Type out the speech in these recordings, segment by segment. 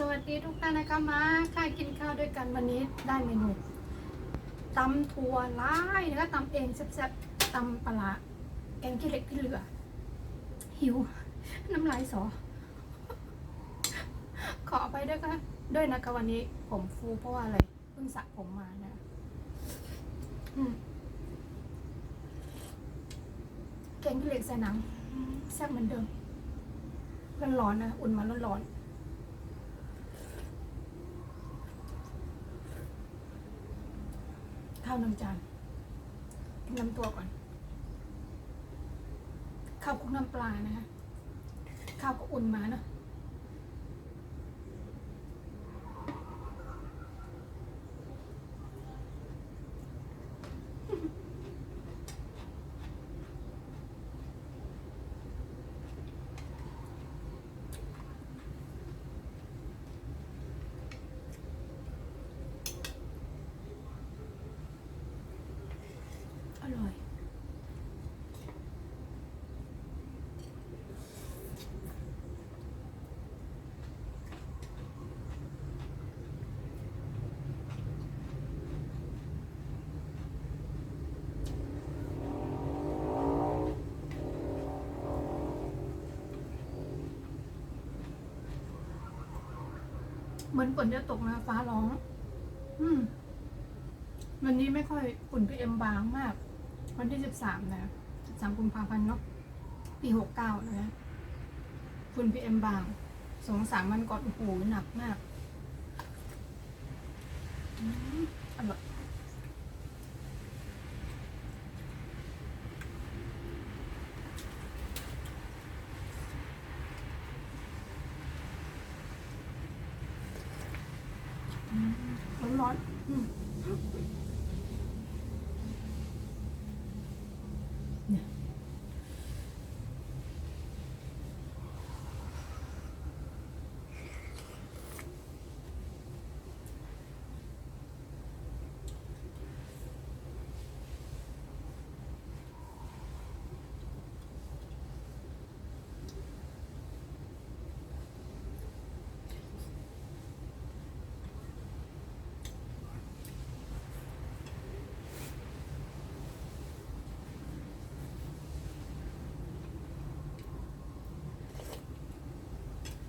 สวัสดีทุกท่านนะคะมาค่ะกินข้าวด้วยกันวันนี้ได้เมนูตำถั่วร้ายนะคะตำเองแซ่บๆตำปลาแกงขี้เหล็กที่เหลือ หิว น้ำลายสอ ขอไปด้วยค่ะด้วยนะคะวันนี้ผมฟูเพราะว่าอะไรเพิ่งสระผมมานะแกงขี้เหล็กใส่หนังแซ่บเหมือนเดิมร้อนๆนะ อุ่นมาร้อนๆ ข้าวน้ำจานกินน้ำตัวก่อน ข้าวคุกน้ำปลานะคะ ข้าวก็อุ่นมาเนาะ เหมือนฝนจะตกนะฟ้าร้อง อืม วันนี้ไม่ค่อยฝุ่นพีเอ็มบางมาก วันที่สิบสามนะสามกุมภาพันธ์เนาะปีหกเก้านะฝุ่นพีเอ็มบางสองสามวันก่อนโอ้โหหนักมากอืมอร่อยอืมร้อนๆอืม เนี่ย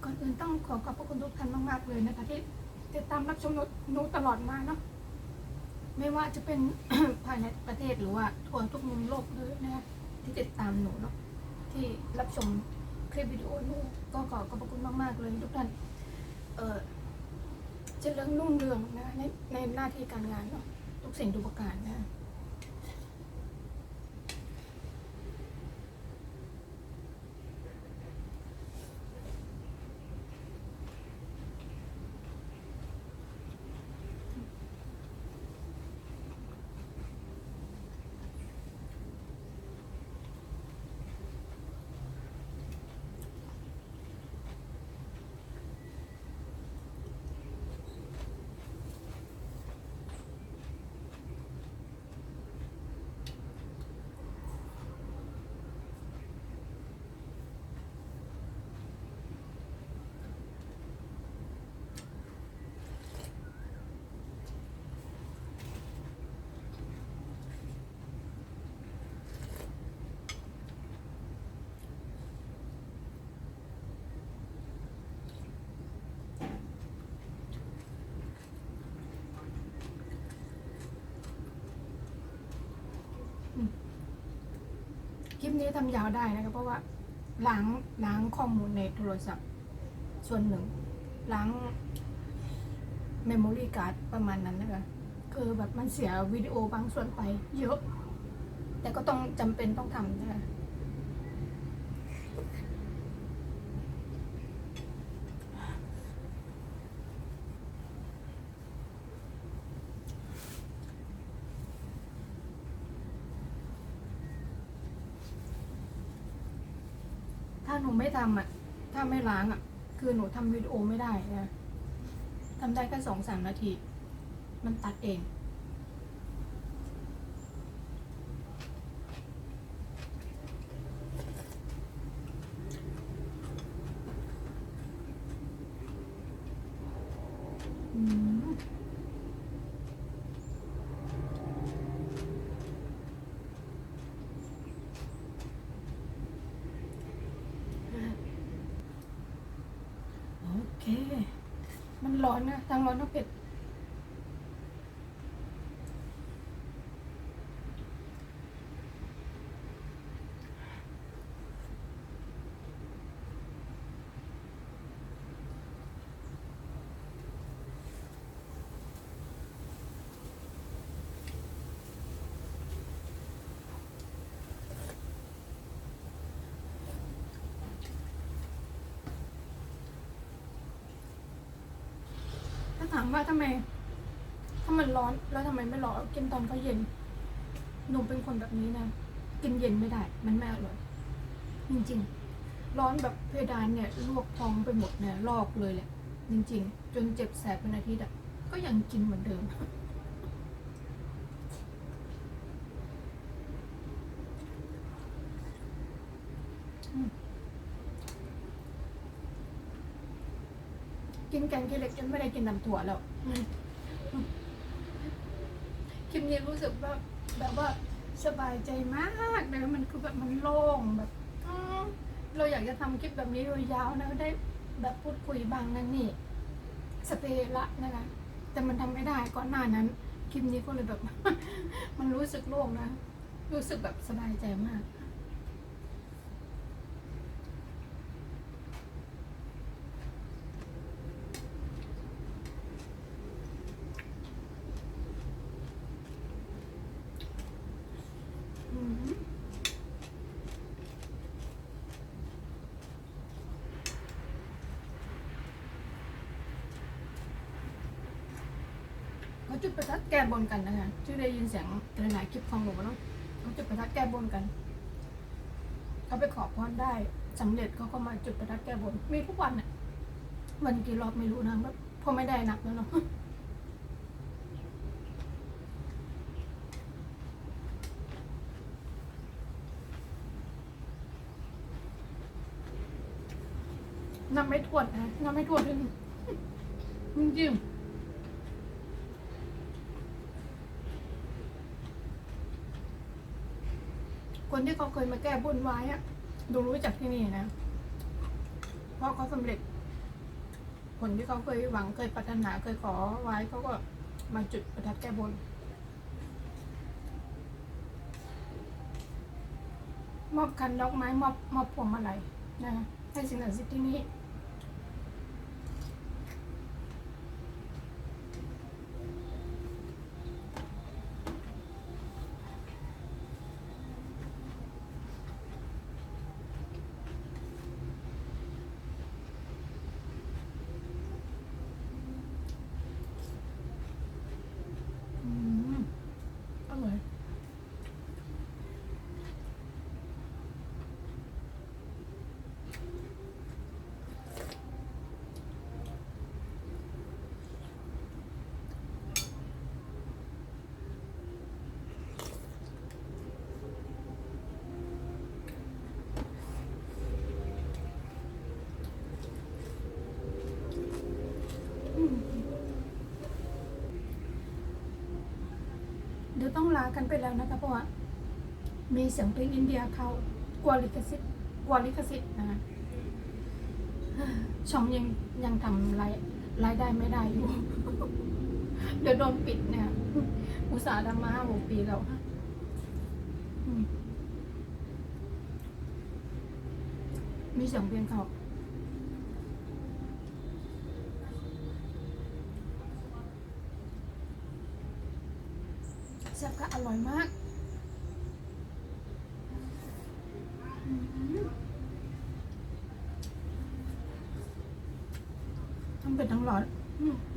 ก่ อื่นต้องขอขอบพระคุณทุกท่านมากๆเลยนะคะที่ติดตามรับชมนูตลอดมาเนาะไม่ว่าจะเป็นภายในประเทศหรือว่าทั่วทุกมุมโลกเลยนะคะที่ติดตามหนูเนาะที่รับชมคลิปวิดีโอหนูก็ขอขอบพระคุณมากๆเลยทุกท่านเออจะเรื่องรุ่งเรืองนะในในหน้าที่การงานเนาะทุกสิ่งทุกประการนะ นี้ทำยาวได้นะคะเพราะว่าล้างล้างข้อมูลในโทรศัพท์ ส่วนหนึ่งล้างเมมโมรี่การ์ดประมาณนั้นนะคะคือแบบมันเสียวิดีโอบางส่วนไปเยอะ แต่ก็ต้องจำเป็นต้องทำนะคะ นูไม่ทำอะ ถ้าไม่ล้างอะ คือหนูทำวิดีโอไม่ได้นะทำได้แค่สองสามนาที มันตัดเอง อืมโอเค มัน ร้อนนะทั้งร้อนทั้งเผ็ด ถาถามว่าทำไม ถ้ามันร้อนแล้วทำไมไม่รอกินตอนก็เย็น หนูเป็นคนแบบนี้นะ กินเย็นไม่ได้ มันไม่อร่อย จริงๆ ร้อนแบบเพดานเนี่ยลวกพองไปหมดเนี่ยลอกเลยแหละ จริง ๆ จนเจ็บแสบเป็นอาทิตย์อะ ก็ยังกินเหมือนเดิม แกงขี้เหล็กจนไม่ได้กินน้ำถั่วแล้วอืมคลิปนี้รู้สึกว่าแบบว่าสบายใจมากเลยมันคือแบบมันโล่งแบบอืมเราอยากจะทำคลิปแบบนี้ยาวๆนะได้แบบพูดคุยบางนั่นนี่สเปรย์ละนะคะแต่มันทำไม่ได้ก่อนหน้านั้นคลิปนี้ก็เลยแบบ มันรู้สึกโล่งนะ รู้สึกแบบสบายใจมาก อืม เขาจุดประทัดแก้บนกันนะคะที่ได้ยินเสียงหลายๆคลิปของหนูเนาะเขาจุดประทัดแก้บนกันเขาไปขอพรได้สำเร็จเขาก็มาจุดประทัดแก้บนมีทุกวันเนี่ยวันกี่รอบไม่รู้นะแบบพอไม่ได้นับแล้วเนาะนับไม่ถ้วนนะนับไม่ถ้วนจริงจริง คนที่เขาเคยมาแก้บนไว้อะดูรู้จักที่นี่นะเพราะเขาสำเร็จ คนที่เขาเคยหวังเคยปรารถนาเคยขอไว้เขาก็มาจุดประทัดแก้บนมอบคันดอกไม้มอบมอบพวงมาลัยนะให้สิ่งศักดิ์สิทธิ์ที่นี่ อืมอร่อย เดี๋ยวต้องลากันไปแล้วนะคะเพราะว่ามีเสียงเพลงอินเดียเขากวลิขสิทธิ์กวลิขสิทธิ์นะคะช่องยังยังทำรายรายได้ไม่ได้อยู่ เดี๋ยวโดนปิดเนี่ยอุตสาห์ทำมาห้าหกปีแล้วมีเสียงเพลงเขา แซ่บค่ะอร่อยมากทั้งเป็ดทั้งหลอดอืมอืม